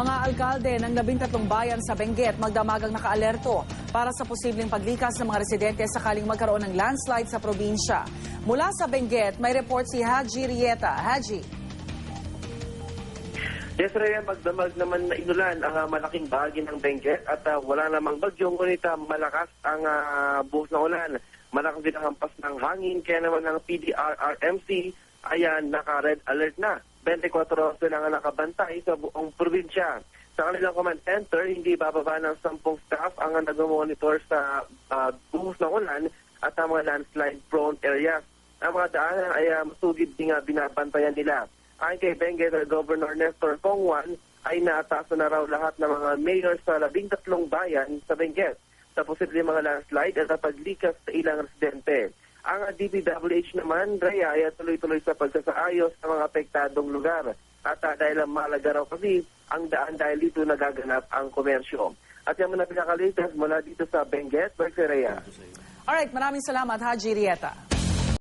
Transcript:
Mga alkalde ng labintatlong bayan sa Benguet magdamagang nakaalerto para sa posibleng paglikas ng mga residente sakaling magkaroon ng landslide sa probinsya. Mula sa Benguet, may report si Haji Rieta. Haji. Yes, Rhea, magdamag naman na inulan ang ah, malaking bahagi ng Benguet at ah, wala namang bagyo, ngunit ah, malakas ang ah, buhos na ulan. Malakas din ang hampas ng hangin, kaya naman ang PDRRMC ay ah, naka-red alert na. 24 oras na nga nakabantay sa buong probinsya. Sa kanilang command center, hindi bababa ng 10 staff ang nag-monitor sa ah, buhos ulan at ang mga landslide-prone areas. Ang mga daanan ay uh, masugid din nga binabantayan nila. Ayon kay Benguet Governor Nestor Congwan, ay naatasan na raw lahat ng mga mayor sa labing tatlong bayan sa Benguet sa posibleng mga landslide at paglikas sa ilang residente. Ang DPWH naman, Rhea, ay tuloy-tuloy sa pagsasaayos sa mga apektadong lugar. At uh, dahil ang mahalaga raw kasi ang daan dahil dito nagaganap ang komersyo. At yan muna pinakalitas mula dito sa Benguet, Berse Rhea. Alright, maraming salamat Haji Rieta.